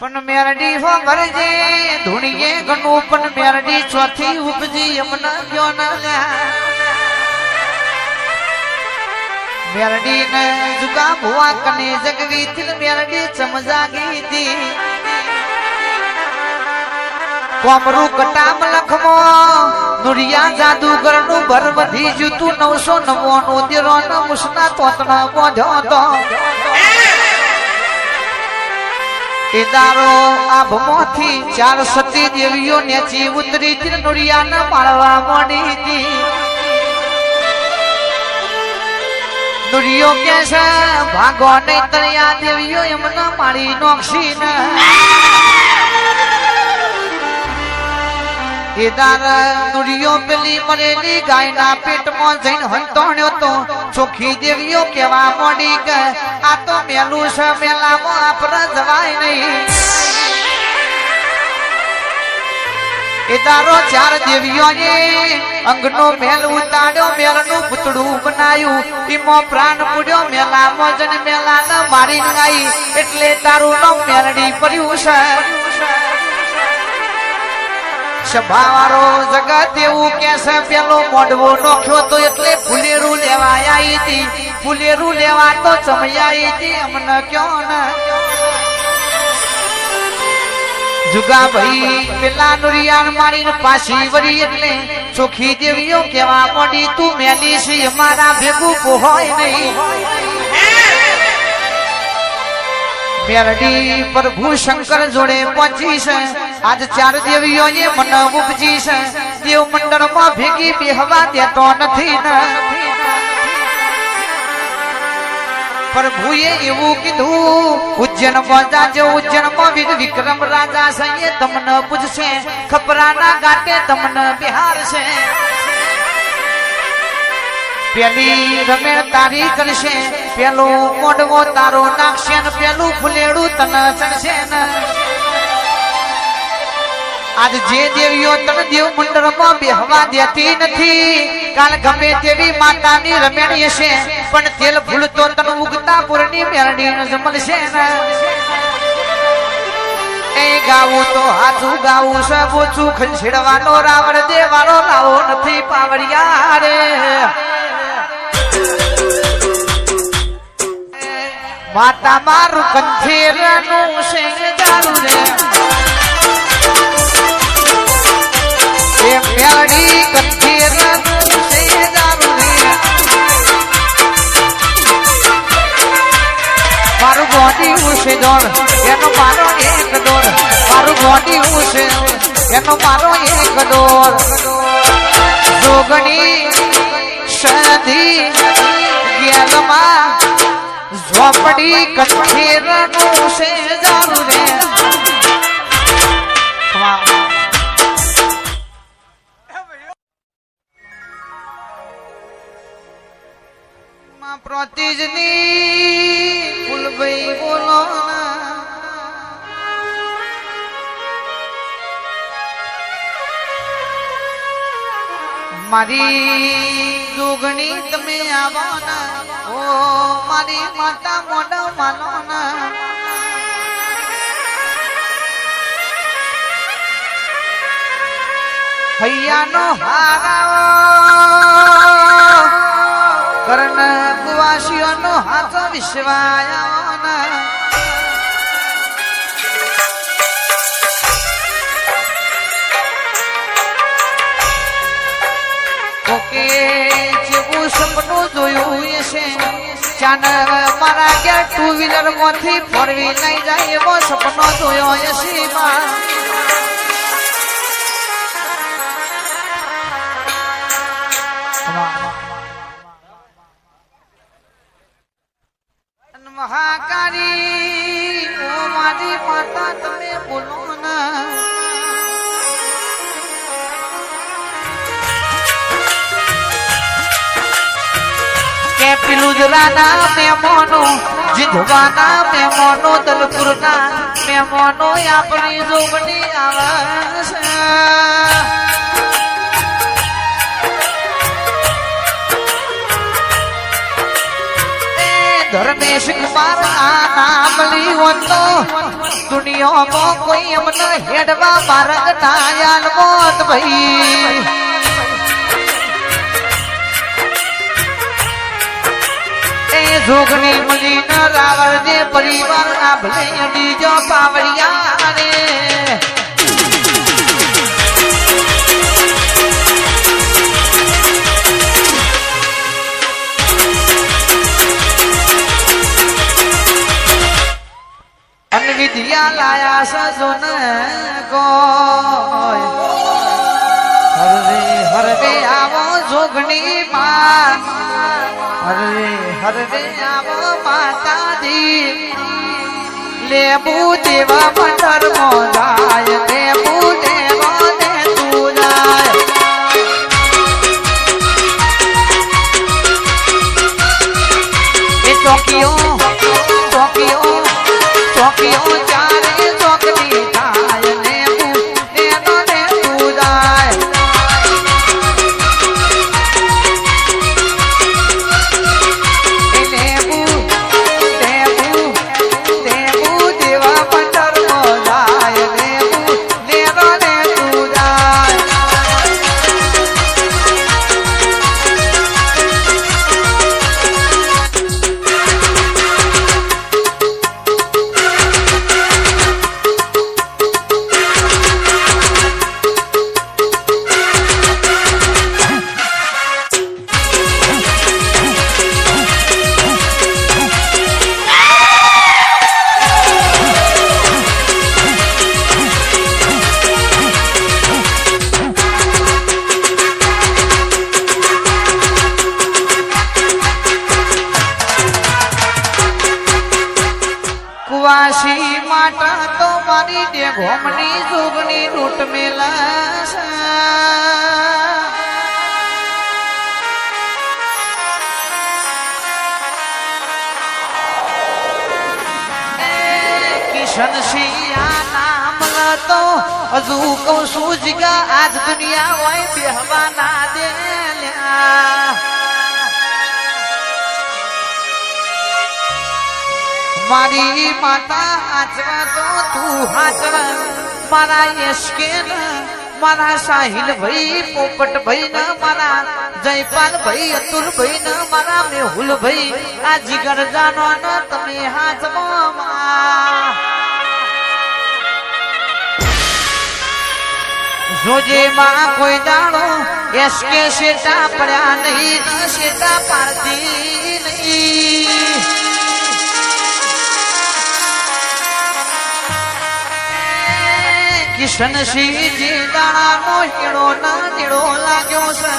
પણ મેરડી હો ભરજે, ધૂણીએ ઘણું પણ મેરડી ચોથી ઉપજી એમને ગયો ન મેરડી ને જુગા ભુવા કને જગવી થી મેરડી ચમજાગી હતી. કોમરું કટામ લખમો, નુરિયા જાદુગરનું ભર વધી જુતું નવસો નવ્વાણું દેરો ન મુસના તોતનો બોધ્યો તો એ દારો આભમાંથી ચાર સતી દેવીઓ નેચી ઉતરી તી ન માળવા મોડી હતી. નુરિયો કે છે, ભાગો નહીં તળિયા દેવીઓ, એમને મારી નોક્ષી ને કેદાર નુરિયો પેલી મરેલી ગાયના પેટમાં જઈને હંતોણ્યો તો ચોખ્ખી દેવીઓ કેવા મોડી કે આ તો મેલું છે, મેલામાં આપણે જવાય નહીં. એ તારો ચાર દેવીઓએ અંગનો મેલ ઉતાડ્યો મેલનું પૂતળું બનાયું. ઈમો પ્રાણ પૂડ્યો મેલામાં મેલા મેલાને મારી ગાઈ એટલે તારું નામ મેલડી પડ્યું છે. સભાવાળો જગત એવું કે છે, પેલો મોઢવો નોખ્યો તો એટલે ફુલેરું લેવા આવી હતી. ફુલેરું લેવા તો ચમયાઈ હતી, અમને કયો ને. જુગા ભાઈ પેલા નુરિયાન મારીને પાછી વળી એટલે ચોખી દેવીઓ કેવા મોડી, તું મેલી છે મારા ભેગું હોય નહીં. મેરડી પ્રભુ શંકર જોડે પહોંચી છે. આજ ચાર દેવીઓએ મન ઉપજી છે. દેવ મંડળમાં ભેગી બેહવા દેતો નથી પ્રભુએ એવું કીધું ઉજ્જૈનમાં જાજો ઉજ્જૈનમાં વીર વિક્રમ રાજા એ તમને પૂછશે ખપરાના ગાટે તમને બિહાર છે પેલી રમેણ તારી કરશે, પેલું મોઢવો તારો નાખશે ને પેલું ફુલેડું તને ચડશે ને. આજ જે દેવીઓ તને દેવ મંડળમાં બેહવા દેતી નથી. કાલ ગમે તેવી માતાની રમેણી હશે, પણ તેલ ભૂલતો તને ઉગતા પૂરની મેરડી જ મળશે ને. ગાવું તો હાથું ગાવું છે, ઓછું ખંછેડવાનો રાવણ દેવાનો લાવો નથી પાવડિયા રે. માતા મારું કંઠેરનું છે જારું રે. ઉશે દોડ. એનો મારો એક દોડ. મારું બોડી હું છે. એનો મારો એક દોડ. જોગણી સદી ગેલમાં ઝોપડી કંઠેરનું છે જાવું રે. પ્રતિજની મારી જોગણી તમે આવો ના. ઓ મારી માતા મોઢા માનો ના. હૈયાનો હારાઓ વિશ્વાયો ઓકે જેવું સપનું જોયું ચાન મારા ઘેર ટુ વ્હીલરમાંથી ફોર જાય એવો સપનો જોયો માં બોલો મેમોનો જીધવાના મેમોનો તલપુરના મેમોનો આપણી જોગણી આવે છે એ ધર્મેશ કુમાર આ નામ લીધું તો દુનિયામાં કોઈ અમને હેડવા માર્ગ ના મોત ભાઈ. એ જોગણી મળી ન રાવળ જે પરિવાર ના ભલે બીજો પાવડિયા લાયા સજો ન કોઈ. હરવે હરવે આવો જોગણી માં હરવે હરવે આવો માતાજી. લેબુ દેવા મંડળ મો જાય લેબુ દેવો દે તું જાય એ ચોકીઓ મારી સુગની લૂંટ મેલા કિશન નામ હજુ કહું છું, જીગા, આજ દુનિયા હોય, બેહવા ના મારી માતા હાચવા તો હાચવા. મારા યશકે મારા સાહિલ ભાઈ પોપટ ભાઈ ના મારા જયપાલ ભાઈ અતુલ ભાઈ ના મારા મેહુલ ભાઈ આ જીગર જાનો તમે હાચવા જોજે માં કોઈ દાડો એસકે શેટા પડ્યા નહીં, શેટા કિશનસિંહજી દાણા હીરો ના નીડો લાગ્યો છે.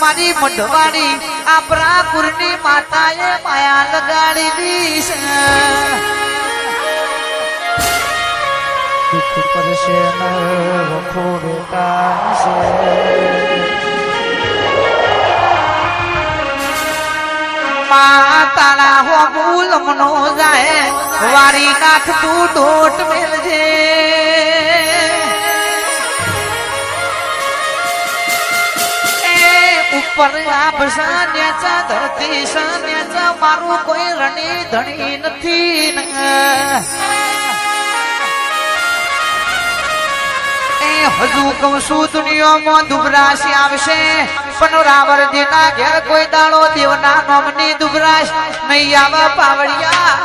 મારી મઢવાડી આપણા કુરની માતાએ માયા લગાડી દી છે. દુઃખ તારા હો ભૂલ મનો જાય. વારી નાખ તું મેલજે કોઈ રણી ધણી નથી હજુ કઉ છું, દુનિયામાં દુબરાશી આવશે. પણ રાવરજીના ઘેર કોઈ દાડો, દેવના નોમની દુબરાશ નહીં આવે પાવડિયા